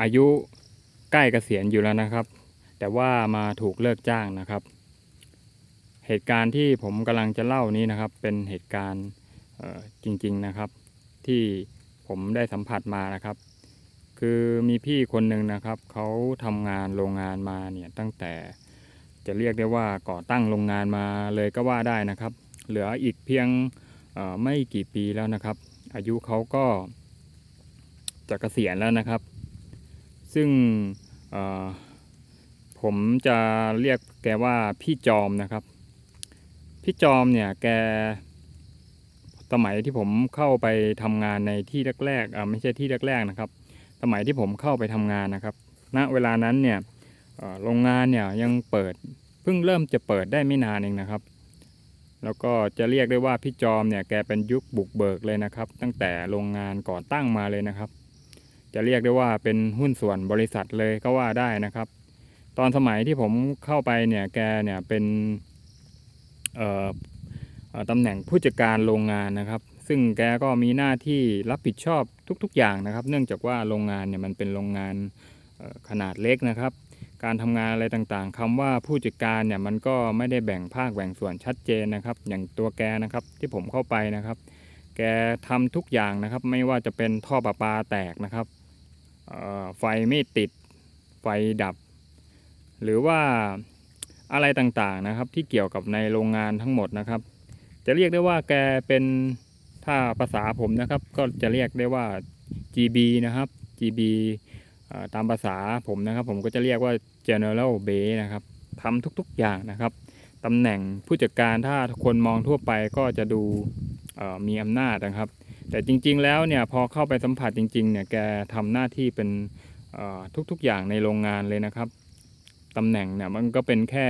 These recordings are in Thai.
อายุใกล้เกษียณอยู่แล้วนะครับ แต่ว่ามาถูกเลิกจ้างนะครับ เหตุการณ์ที่ผมกำลังจะเล่านี้นะครับ เป็นเหตุการณ์จริง ๆนะครับ ที่ผมได้สัมผัสมานะครับ คือมีพี่คนหนึ่งนะครับเขาทำงานโรงงานมาเนี่ยตั้งแต่จะเรียกได้ว่าก่อตั้งโรงงานมาเลยก็ว่าได้นะครับ เหลืออีกเพียงไม่กี่ปีแล้วนะครับ อายุเขาก็จะเกษียณแล้วนะครับ ซึ่งผมจะเรียกแกว่าพี่จอมนะครับ พี่จอมเนี่ยแกสมัยที่ผมเข้าไปทำงานในที่แรกๆไม่ใช่ที่แรกๆนะครับ สมัยที่ผมเข้าไปทำงานนะครับ ณ เวลานั้นเนี่ยโรงงานเนี่ยยังเปิดเพิ่งเริ่มจะเปิดได้ไม่นานเองนะครับ แล้วก็จะเรียกได้ว่าพี่จอมเนี่ยแกเป็นยุคบุกเบิกเลยนะครับ ตั้งแต่โรงงานก่อตั้งมาเลยนะครับ จะเรียกได้ว่าเป็นหุ้นส่วนบริษัทเลยก็ว่าได้นะครับ ตอนสมัยที่ผมเข้าไปเนี่ยแกเนี่ยเป็นตำแหน่งผู้จัดการโรงงานนะครับ ซึ่งแกก็มีหน้าที่รับผิดชอบทุก ๆ อย่างนะครับ เนื่องจากว่าโรงงานเนี่ยมันเป็นโรงงานขนาดเล็กนะครับ การทำงานอะไรต่างๆคำว่าผู้จัดการเนี่ยมันก็ไม่ได้แบ่งภาคแบ่งส่วนชัดเจนนะครับ อย่างตัวแกนะครับที่ผมเข้าไปนะครับ แกทำทุกอย่างนะครับ ไม่ว่าจะเป็นท่อประปาแตกนะครับ ไฟไม่ติดไฟดับ หรือว่าอะไรต่างๆนะครับ ที่เกี่ยวกับในโรงงานทั้งหมดนะครับ จะเรียกได้ว่าแกเป็นถ้าภาษาผมนะครับ ก็จะเรียกได้ว่า GB นะครับ GB ตามภาษาผมนะครับ ผมก็จะเรียกว่า General b a s นะครับทำทุกๆอย่างนะครับตำแหน่งผู้จัดการถ้าคนมองทั่วไปก็จะดูมีอำนาจนะครับ แต่จริงๆแล้วเนี่ยพอเข้าไปสัมผัสจริงๆเนี่ยแกทำหน้าที่เป็นทุกๆอย่างในโรงงานเลยนะครับตำแหน่งเนี่ยมันก็เป็นแค่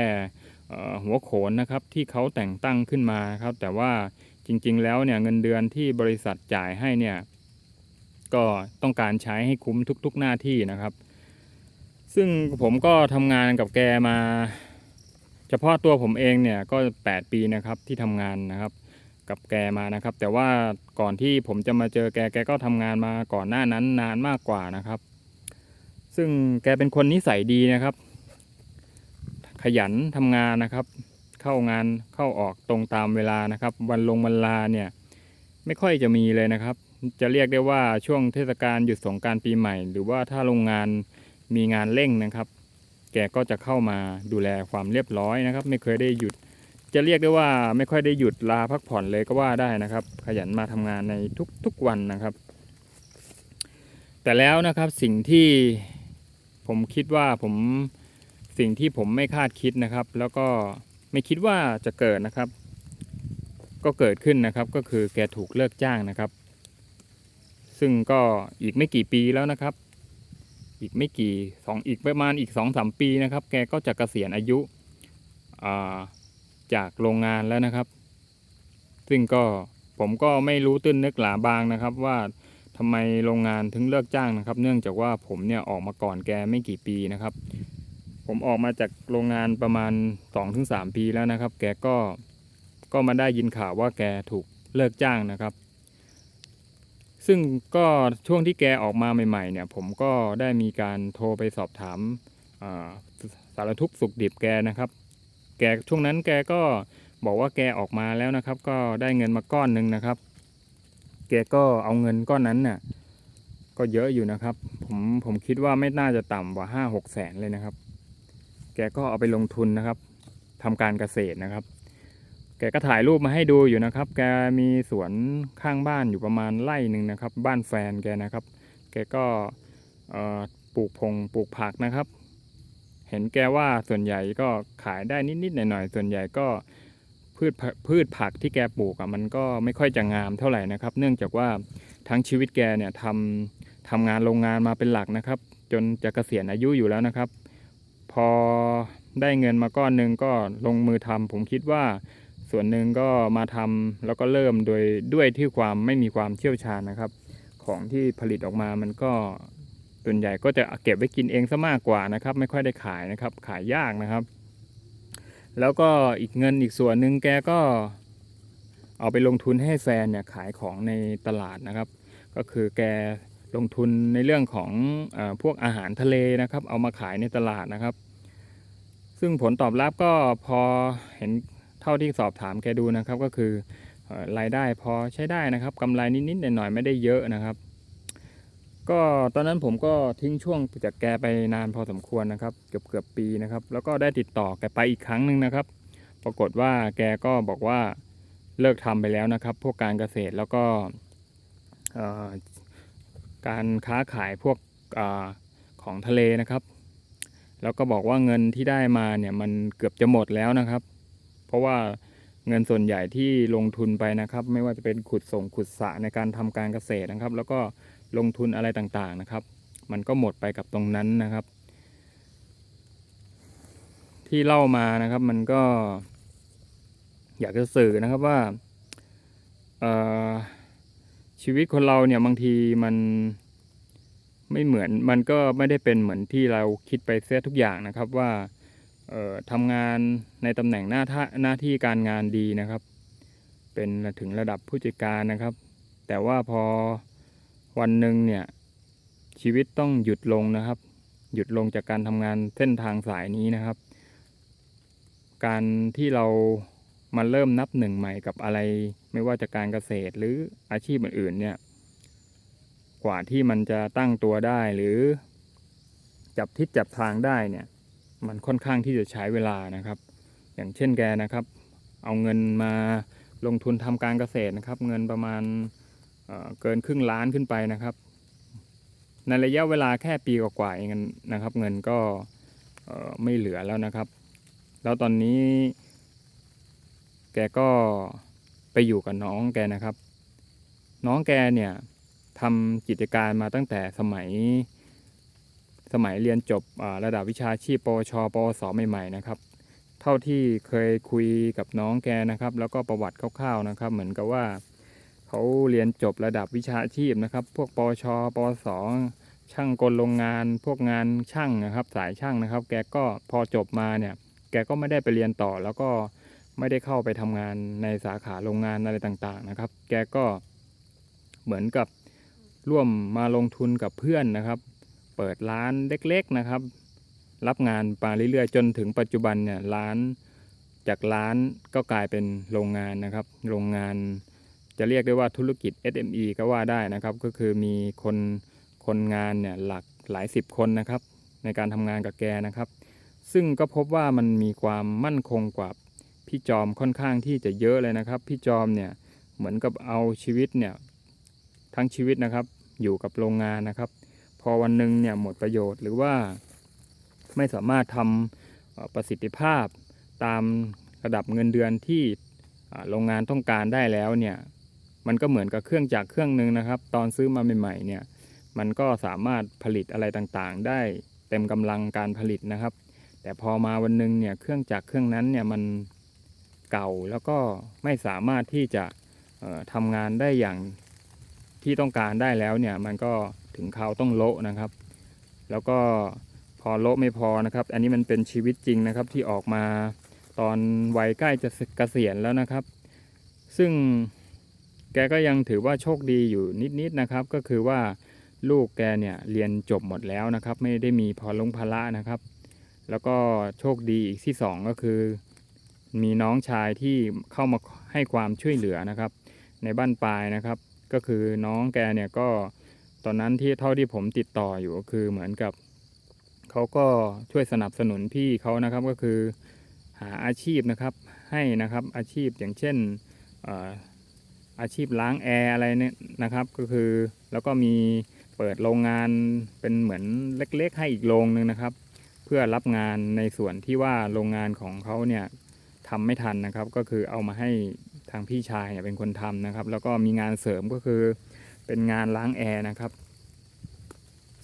หัวโขนนะครับที่เขาแต่งตั้งขึ้นมาครับแต่ว่าจริงๆแล้วเนี่ยเงินเดือนที่บริษัทจ่ายให้เนี่ยก็ต้องการใช้ให้คุ้มทุกๆหน้าที่นะครับ ซึ่งผมก็ทำงานกับแกมา เฉพาะตัวผมเองเนี่ยก็ 8 ปีนะครับที่ทำงานนะครับ กับแกมานะครับ แต่ว่าก่อนที่ผมจะมาเจอแกแกก็ทำงานมาก่อนหน้านั้นนานมากกว่านะครับ ซึ่งแกเป็นคนนิสัยดีนะครับ ขยันทำงานนะครับ เข้างานเข้าออกตรงตามเวลานะครับ วันลงวันลาเนี่ย ไม่ค่อยจะมีเลยนะครับ จะเรียกได้ว่าช่วงเทศกาลหยุดสงการปีใหม่ หรือว่าถ้าโรงงานมีงานเร่งนะครับ แกก็จะเข้ามาดูแลความเรียบร้อยนะครับ ไม่เคยได้หยุด จะเรียกได้ว่าไม่ค่อยได้หยุดลาพักผ่อนเลยก็ว่าได้นะครับ ขยันมาทำงานในทุกๆวันนะครับ แต่แล้วนะครับสิ่งที่ผมคิดว่าผมสิ่งที่ผมไม่คาดคิดนะครับ แล้วก็ไม่คิดว่าจะเกิดนะครับ ก็เกิดขึ้นนะครับ ก็คือแกถูกเลิกจ้างนะครับ ซึ่งก็อีกไม่กี่ปีแล้วนะครับ อีกไม่กี่สองอีกประมาณอีกสองสามปีนะครับ แกก็จะเกษียณอายุอ่า จากโรงงานแล้วนะครับ ซึ่งก็ผมก็ไม่รู้ตื้นนึกหลาบางนะครับ ว่าทำไมโรงงานถึงเลิกจ้างนะครับ เนื่องจากว่าผมเนี่ยออกมาก่อนแกไม่กี่ปีนะครับ ผมออกมาจากโรงงานประมาณ 2-3 ปีแล้วนะครับ แกก็ก็มาได้ยินข่าวว่าแกถูกเลิกจ้างนะครับ ซึ่งก็ช่วงที่แกออกมาใหม่ๆ เนี่ย ผมก็ได้มีการโทรไปสอบถามาสารทุกข์สุขดิบแกนะครับ แกช่วงนั้นแกก็บอกว่าแกออกมาแล้วนะครับ ก็ได้เงินมาก้อนหนึ่งนะครับ แกก็เอาเงินก้อนนั้นน่ะก็เยอะอยู่นะครับ ผมผมคิดว่าไม่น่าจะต่ำกว่าห้าหกแสนเลยนะครับ แกก็เอาไปลงทุนนะครับทำการเกษตรนะครับ แกก็ถ่ายรูปมาให้ดูอยู่นะครับ แกมีสวนข้างบ้านอยู่ประมาณไร่หนึ่งนะครับ บ้านแฟนแกนะครับ แกก็ปลูกพงปลูกผักนะครับ เห็นแกว่าส่วนใหญ่ก็ขายได้นิดๆหน่อยๆส่วนใหญ่ก็พืชผักพืชผักที่แกปลูกอะมันก็ไม่ค่อยจะงามเท่าไหร่นะครับ เนื่องจากว่าทั้งชีวิตแกเนี่ยทำทำงานโรงงานมาเป็นหลักนะครับ จนจะเกษียณอายุอยู่แล้วนะครับ พอได้เงินมาก้อนหนึ่งก็ลงมือทำผมคิดว่าส่วนหนึ่งก็มาทำแล้วก็เริ่มโดยด้วยที่ความไม่มีความเชี่ยวชาญนะครับ ของที่ผลิตออกมามันก็ ส่วนใหญ่ก็จะเก็บไว้กินเองซะมากกว่านะครับ ไม่ค่อยได้ขายนะครับ ขายยากนะครับ แล้วก็อีกเงินอีกส่วนหนึ่งแกก็เอาไปลงทุนให้แฟนเนี่ยขายของในตลาดนะครับ ก็คือแกลงทุนในเรื่องของอพวกอาหารทะเลนะครับ เอามาขายในตลาดนะครับ ซึ่งผลตอบรับก็พอเห็นเท่าที่สอบถามแกดูนะครับ ก็คืออรายได้พอใช้ได้นะครับกำไรนิดๆหน่อยๆไม่ได้เยอะนะครับ ก็ตอนนั้นผมก็ทิ้งช่วงจากแกไปนานพอสมควรนะครับ เกือบเกือบปีนะครับ แล้วก็ได้ติดต่อแกไปอีกครั้งหนึ่งนะครับ ปรากฏว่าแกก็บอกว่าเลิกทำไปแล้วนะครับ พวกการเกษตรแล้วก็การค้าขายพวกอของทะเลนะครับ แล้วก็บอกว่าเงินที่ได้มาเนี่ยมันเกือบจะหมดแล้วนะครับ เพราะว่าเงินส่วนใหญ่ที่ลงทุนไปนะครับ ไม่ว่าจะเป็นขุดส่งขุดสระในการทำการเกษตรนะครับ แล้วก็ ลงทุนอะไรต่างๆนะครับ มันก็หมดไปกับตรงนั้นนะครับ ที่เล่ามานะครับมันก็ อยากจะสื่อนะครับว่าชีวิตคนเราเนี่ยบางทีมันไม่เหมือนมันก็ไม่ได้เป็นเหมือนที่เราคิดไปเสียทุกอย่างนะครับว่าทำงานในตำแหน่งหน้าท่าหน้าที่การงานดีนะครับ เป็นถึงระดับผู้จัดการนะครับ แต่ว่าพอ วันหนึ่งเนี่ยชีวิตต้องหยุดลงนะครับ หยุดลงจากการทำงานเส้นทางสายนี้นะครับ การที่เรามาเริ่มนับหนึ่งใหม่กับอะไร ไม่ว่าจะการเกษตรหรืออาชีพอื่นๆเนี่ยกว่าที่มันจะตั้งตัวได้หรือ จับทิศจับทางได้เนี่ย มันค่อนข้างที่จะใช้เวลานะครับ อย่างเช่นแกนะครับ เอาเงินมาลงทุนทำการเกษตรนะครับ เงินประมาณ เกินครึ่งล้านขึ้นไปนะครับ ในระยะเวลาแค่ปีกว่าๆเองนะครับ เงินก็ไม่เหลือแล้วนะครับ แล้วตอนนี้ แกก็ไปอยู่กับน้องแกนะครับ น้องแกเนี่ยทำกิจการมาตั้งแต่สมัยสมัยเรียนจบระดับวิชาชีพปวชปวสใหม่ๆนะครับ เท่าที่เคยคุยกับน้องแกนะครับ แล้วก็ประวัติคร่าวๆนะครับ เหมือนกับว่า เขาเรียนจบระดับวิชาชีพนะครับ พวกปวชปวสช่างกลโรงงาน พวกงานช่างนะครับ สายช่างนะครับ แกก็พอจบมาเนี่ย แกก็ไม่ได้ไปเรียนต่อ แล้วก็ไม่ได้เข้าไปทำงานในสาขาโรงงานอะไรต่างๆนะครับ แกก็เหมือนกับร่วมมาลงทุนกับเพื่อนนะครับ เปิดร้านเล็กๆนะครับ รับงานมาเรื่อยๆจนถึงปัจจุบันเนี่ยร้านจากร้านก็กลายเป็นโรงงานนะครับ โรงงาน จะเรียกได้ว่าธุรกิจ SME ก็ว่าได้นะครับ ก็คือมีคนคนงานเนี่ยหลักหลายสิบคนนะครับ ในการทำงานกับแกนะครับ ซึ่งก็พบว่ามันมีความมั่นคงกว่าพี่จอมค่อนข้างที่จะเยอะเลยนะครับ พี่จอมเนี่ยเหมือนกับเอาชีวิตเนี่ยทั้งชีวิตนะครับ อยู่กับโรงงานนะครับ พอวันหนึ่งเนี่ยหมดประโยชน์หรือว่าไม่สามารถทำประสิทธิภาพตามระดับเงินเดือนที่โรงงานต้องการได้แล้วเนี่ย มันก็เหมือนกับเครื่องจักรเครื่องหนึ่งนะครับ ตอนซื้อมาใหม่ๆเนี่ยมันก็สามารถผลิตอะไรต่างๆ ได้เต็มกำลังการผลิตนะครับ แต่พอมาวันหนึ่งเนี่ยเครื่องจักรเครื่องนั้นเนี่ยมันเก่าแล้วก็ไม่สามารถที่จะเอ่อทำงานได้อย่างที่ต้องการได้แล้วเนี่ยมันก็ถึงคราวต้องโละนะครับ แล้วก็พอโละไม่พอนะครับ อันนี้มันเป็นชีวิตจริงนะครับที่ออกมาตอนวัยใกล้จะเกษียณแล้วนะครับ ซึ่ง แกก็ยังถือว่าโชคดีอยู่นิดๆนะครับ ก็คือว่าลูกแกเนี่ยเรียนจบหมดแล้วนะครับ ไม่ได้มีพอลงภาระนะครับ แล้วก็โชคดีอีกที่สองก็คือ มีน้องชายที่เข้ามาให้ความช่วยเหลือนะครับ ในบ้านปลายนะครับ ก็คือน้องแกเนี่ยก็ตอนนั้นที่เท่าที่ผมติดต่ออยู่ก็คือเหมือนกับเขาก็ช่วยสนับสนุนพี่เขานะครับก็คือหาอาชีพนะครับให้นะครับอาชีพอย่างเช่นเอาชีพล้างแอร์อะไรเนี่ยนะครับ ก็คือแล้วก็มีเปิดโรงงานเป็นเหมือนเล็กๆ ให้อีกโรงหนึ่งนะครับ เพื่อรับงานในส่วนที่ว่าโรงงานของเขาเนี่ยทำไม่ทันนะครับ ก็คือเอามาให้ทางพี่ชายเนี่ยเป็นคนทำนะครับ แล้วก็มีงานเสริมก็คือเป็นงานล้างแอร์นะครับ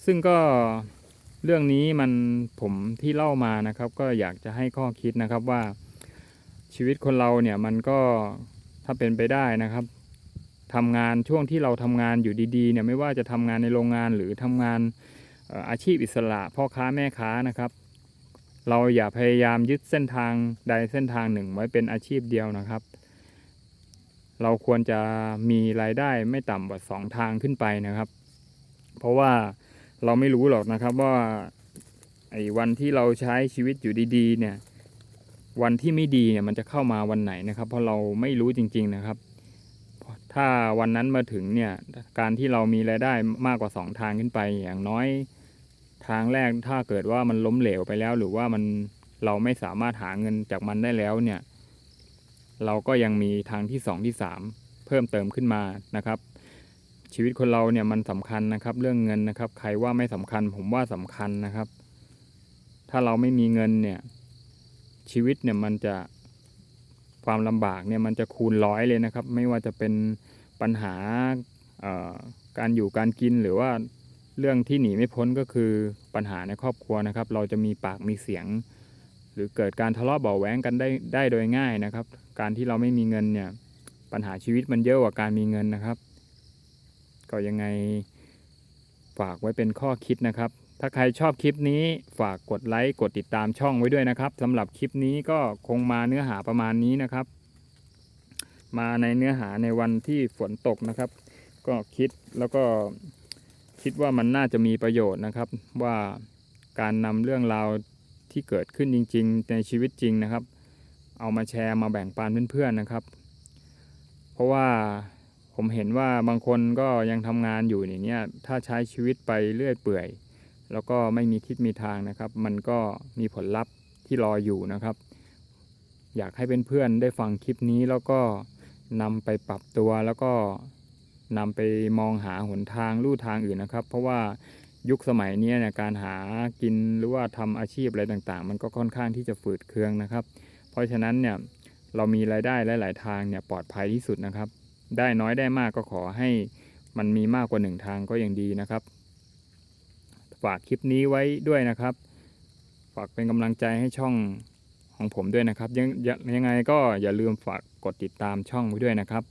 ซึ่งก็เรื่องนี้มันผมที่เล่ามานะครับ ก็อยากจะให้ข้อคิดนะครับว่าชีวิตคนเราเนี่ยมันก็ถ้าเป็นไปได้นะครับ ทำงานช่วงที่เราทำงานอยู่ดีๆเนี่ยไม่ว่าจะทำงานในโรงงานหรือทำงานอาชีพอิสระพ่อค้าแม่ค้านะครับ เราอย่าพยายามยึดเส้นทางใดเส้นทางหนึ่งไว้เป็นอาชีพเดียวนะครับ เราควรจะมีรายได้ไม่ต่ำกว่าสองทางขึ้นไปนะครับ เพราะว่าเราไม่รู้หรอกนะครับว่าไอ้วันที่เราใช้ชีวิตอยู่ดีๆเนี่ยวันที่ไม่ดีเนี่ยมันจะเข้ามาวันไหนนะครับ เพราะเราไม่รู้จริง ๆนะครับ ถ้าวันนั้นมาถึงเนี่ยการที่เรามีรายได้มากกว่าสองทางขึ้นไปอย่างน้อย ทางแรกถ้าเกิดว่ามันล้มเหลวไปแล้ว หรือว่ามันเราไม่สามารถหาเงินจากมันได้แล้วเนี่ย เราก็ยังมีทางที่สองที่สามเพิ่มเติมขึ้นมานะครับ ชีวิตคนเราเนี่ยมันสำคัญนะครับ เรื่องเงินนะครับ ใครว่าไม่สำคัญ ผมว่าสำคัญนะครับ ถ้าเราไม่มีเงินเนี่ยชีวิตเนี่ยมันจะ ความลำบากเนี่ยมันจะคูณร้อยเลยนะครับ ไม่ว่าจะเป็นปัญหาการอยู่การกินหรือว่าเรื่องที่หนีไม่พ้นก็คือปัญหาในครอบครัวนะครับ เราจะมีปากมีเสียง หรือเกิดการทะเลาะเบาะแว้งกันได้ได้โดยง่ายนะครับ การที่เราไม่มีเงินเนี่ยปัญหาชีวิตมันเยอะกว่าการมีเงินนะครับ ก็ยังไงฝากไว้เป็นข้อคิดนะครับ ถ้าใครชอบคลิปนี้ฝากกดไลค์กดติดตามช่องไว้ด้วยนะครับสำหรับคลิปนี้ก็คงมาเนื้อหาประมาณนี้นะครับ มาในเนื้อหาในวันที่ฝนตกนะครับ ก็คิดแล้วก็คิดว่ามันน่าจะมีประโยชน์นะครับ ว่าการนำเรื่องราวที่เกิดขึ้นจริง ๆ ในชีวิตจริงนะครับ เอามาแชร์มาแบ่งปันเพื่อนๆนะครับ เพราะว่าผมเห็นว่าบางคนก็ยังทำงานอยู่อย่างเนี้ยถ้าใช้ชีวิตไปเรื่อยเปื่อย แล้วก็ไม่มีทิศมีทางนะครับ มันก็มีผลลัพธ์ที่รออยู่นะครับ อยากให้เพื่อนๆได้ฟังคลิปนี้แล้วก็นำไปปรับตัวแล้วก็นำไปมองหาหนทางลู่ทางอื่นนะครับ เพราะว่ายุคสมัยนี้เนี่ยการหากินหรือว่าทำอาชีพอะไรต่างๆ มันก็ค่อนข้างที่จะฝืดเคืองนะครับ เพราะฉะนั้นเนี่ยเรามีรายได้หลาย ๆ ทางเนี่ยปลอดภัยที่สุดนะครับ ได้น้อยได้มากก็ขอให้มันมีมากกว่าหนึ่งทางก็ยังดีนะครับ ฝากคลิปนี้ไว้ด้วยนะครับ ฝากเป็นกำลังใจให้ช่องของผมด้วยนะครับยังยังยังไงก็อย่าลืมฝากกดติดตามช่องไว้ด้วยนะครับ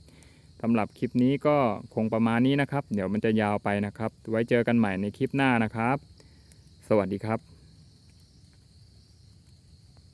สำหรับคลิปนี้ก็คงประมาณนี้นะครับ เดี๋ยวมันจะยาวไปนะครับ ไว้เจอกันใหม่ในคลิปหน้านะครับ สวัสดีครับ